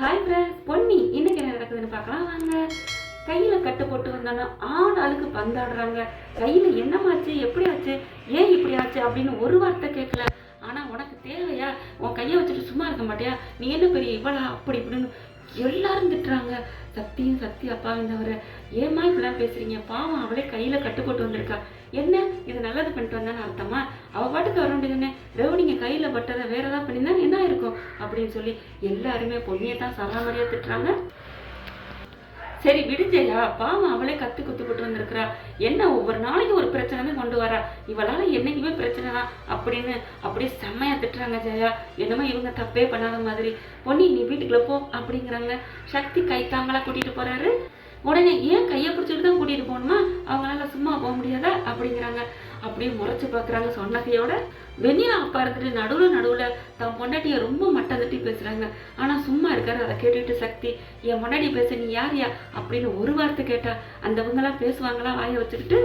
Hi friends Ponni. இன்னைக்கு என்ன நடக்குதுன்னு பார்க்கலாம். வாங்க. கையில் கட்டு போட்டு வந்தானா ஆள் ஆளுக்கு பந்தாடுறாங்க. கையில் என்னமாச்சு எப்படி ஆச்சு ஏன் இப்படி ஆச்சு அப்படின்னு ஒரு வார்த்தை கேட்கல ஆனால் உனக்கு தேவையா? உன் கையை வச்சுட்டு சும்மா இருக்க மாட்டியா? நீ என்ன பெரிய இவளா? அப்படி இப்படின்னு எல்லாரும் திட்டுறாங்க. சத்தியும் சத்தி அப்பா தவிர ஏமா இப்படிலாம் பேசுறீங்க? பாவம் அவளே கையில கட்டு போட்டு வந்திருக்கா. என்ன? இது நல்லது பண்ணிட்டு வந்தான்னு அர்த்தமா? அவ பாட்டுக்கு வர வேண்டியதுன்னு ரவுனிங்க கையில பட்டதை வேற ஏதாவது பண்ணியிருந்தா என்ன இருக்கும் அப்படின்னு சொல்லி எல்லாருமே பொண்ணியை தான் சராமரியா திட்டுறாங்க. சரி விடுஞ்சையா பாவம் அவளே கத்து குத்து போட்டு வந்திருக்கிறா. என்ன ஒவ்வொரு நாளைக்கு ஒரு பிரச்சனை கொண்டு வரா. இவளால என்னைக்குமே பிரச்சனை தான் அப்படின்னு அப்படியே செம்மையா திட்டுறாங்க ஜெயா. என்னமோ இவங்க தப்பே பண்ணாத மாதிரி. பொன்னி நீ வீட்டுக்குள்ள போ அப்படிங்கிறாங்க. சக்தி கைத்தாங்களா கூட்டிட்டு போறாரு. உடனே ஏன் கையை பிடிச்சிட்டு தான் கூட்டிட்டு போகணுமா? அவங்களால சும்மா போக முடியாதா? அப்படிங்கிறாங்க. அப்படியே முறைச்சு பார்க்குறாங்க. சொன்னகையோட வெண்ணிலா அப்பா இருந்துட்டு நடுவில் நடுவில் தன் பொண்டாட்டியை ரொம்ப மட்டம் தட்டி பேசுகிறாங்க ஆனால் சும்மா இருக்காரு அதை கேட்டுட்டு சக்தி என் முன்னாடி பேச நீ யார் யா அப்படின்னு ஒரு வார்த்தை கேட்டா அந்தவங்களாம் பேசுவாங்களா? வாயை வச்சுக்கிட்டு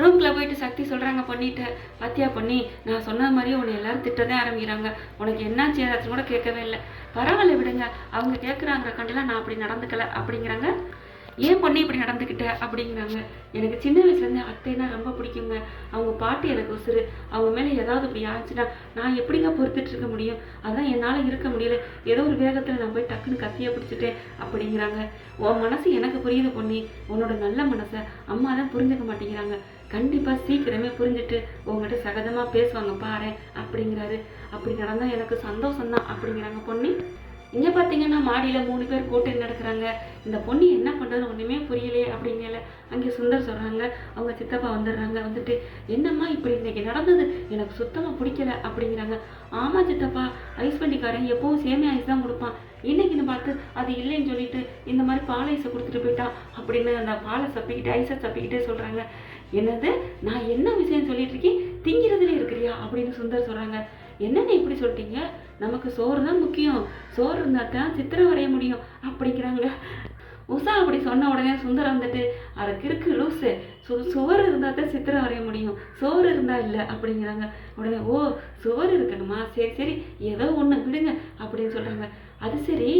ரூம்குள்ளே போயிட்டு சக்தி சொல்கிறாங்க பண்ணிட்ட பாத்தியா பண்ணி நான் சொன்ன மாதிரியே உன்னை எல்லாரும் திட்டதே ஆரம்பிக்கிறாங்க. உனக்கு என்னாச்சு? ஏதாச்சும் கூட கேட்கவே இல்லை. பரவாயில்ல விடுங்க அவங்க கேட்குறாங்கிற கண்டெல்லாம் நான் அப்படி நடந்துக்கல அப்படிங்கிறாங்க ஏன் பொண்ணு இப்படி நடந்துக்கிட்ட அப்படிங்கிறாங்க. எனக்கு சின்ன வயசுலேருந்து அத்தைனா ரொம்ப பிடிக்குங்க. அவங்க பாட்டு எனக்கு உசுறு. அவங்க மேலே ஏதாவது இப்படி ஆச்சுன்னா நான் எப்படிங்க பொறுத்துட்டு இருக்க முடியும்? அதான் என்னால் இருக்க முடியல. ஏதோ ஒரு வேகத்தில் நான் போய் டக்குன்னு கத்தியை பிடிச்சிட்டேன் அப்படிங்கிறாங்க. உன் மனசு எனக்கு புரியுது பொண்ணி உன்னோட நல்ல மனசை அம்மா தான் புரிஞ்சுக்க மாட்டேங்கிறாங்க. கண்டிப்பாக சீக்கிரமே புரிஞ்சுட்டு உங்கள்கிட்ட சகஜமாக பேசுவாங்க பாரு அப்படிங்கிறாரு. அப்படி நடந்தால் எனக்கு சந்தோஷம்தான் அப்படிங்கிறாங்க பொண்ணு இங்கே பார்த்தீங்கன்னா மாடியில் மூணு பேர் கூட்டி நடக்கிறாங்க இந்த பொண்ணு என்ன பண்ணுறது ஒன்றுமே புரியலையே அப்படிங்கல அங்கே சுந்தர் சொல்கிறாங்க அவங்க சித்தப்பா வந்துடுறாங்க வந்துட்டு என்னம்மா இப்படி இன்றைக்கி நடந்தது? எனக்கு சுத்தமாக பிடிக்கல அப்படிங்கிறாங்க. ஆமாம் சித்தப்பா ஐஸ் வண்டிக்காரன் எப்பவும் சேமியா ஐஸ் தான் கொடுப்பான். இன்னைக்குன்னு பார்த்து அது இல்லைன்னு சொல்லிட்டு இந்த மாதிரி பால் ஐஸை கொடுத்துட்டு போயிட்டான் அப்படின்னு அந்த பாலை சப்பிக்கிட்டு ஐஸை சப்பிக்கிட்டே சொல்கிறாங்க என்னது? நான் என்ன விஷயம் சொல்லிட்டு இருக்கேன்? திங்கிறதுல இருக்கிறியா? அப்படின்னு சுந்தர் சொல்கிறாங்க என்னென்ன இப்படி சொல்லிட்டீங்க? நமக்கு சோறு தான் முக்கியம். சோறு இருந்தால் தான் சித்திரம் வரைய முடியும். அப்படிங்கிறாங்க. உஷா அப்படி சொன்ன உடனே சுந்தரம் வந்துட்டு அதுக்கு இருக்கு லூசு. சு சுவர் இருந்தால் தான் சித்திரம் வரைய முடியும். சோறு இருந்தால் இல்லை. அப்படிங்கிறாங்க. உடனே ஓ சுவர் இருக்கணுமா? சரி சரி. ஏதோ ஒன்று விடுங்க. அப்படின்னு சொல்கிறாங்க அது சரி.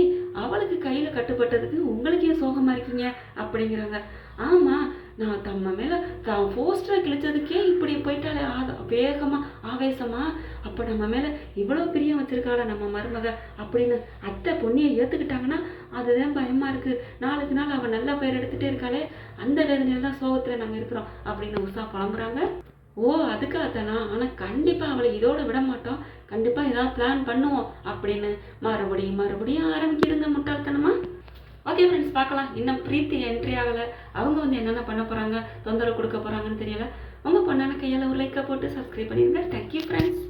அவளுக்கு கையில் கட்டுப்பட்டதுக்கு உங்களுக்கு ஏன் சோகமாக இருக்கீங்க. அப்படிங்கிறாங்க. ஆமாம் நான் தம்ம மேலே தான் போஸ்டரை கிழிச்சதுக்கே இப்படி போயிட்டாலே ஆக வேகமாக ஆவேசமாக அப்போ நம்ம மேலே இவ்வளோ பிரியம் வச்சுருக்காள நம்ம மருமக அப்படின்னு அத்தை பொண்ணியை ஏற்றுக்கிட்டாங்கன்னா அதுதான் பயமாக இருக்குது நாளுக்கு நாள் அவள் நல்ல பெயர் எடுத்துகிட்டே இருக்காளே அந்த வேதனையில தான் சோகத்தில் நாங்கள் இருக்கிறோம் அப்படின்னு உஷா புலம்புறாங்க. ஓ அதுக்காகத்தானா ஆனால் கண்டிப்பாக அவளை இதோட விட மாட்டோம். கண்டிப்பாக ஏதாவது பிளான் பண்ணுவோம் அப்படின்னு மறுபடியும் மறுபடியும் ஆரம்பிக்கிடுங்க முட்டாள்தனமா. ஓகே ஃப்ரெண்ட்ஸ் பார்க்கலாம். இன்னும் பிரீத்தி என்ட்ரி ஆகலை. அவங்க வந்து என்னென்ன பண்ண போகிறாங்க தொந்தரவு கொடுக்க போகிறாங்கன்னு தெரியல. உங்கள் பொண்ணான கையால் ஒரு லைக்கை போட்டு சப்ஸ்கிரைப் பண்ணிடுங்க. Thank you friends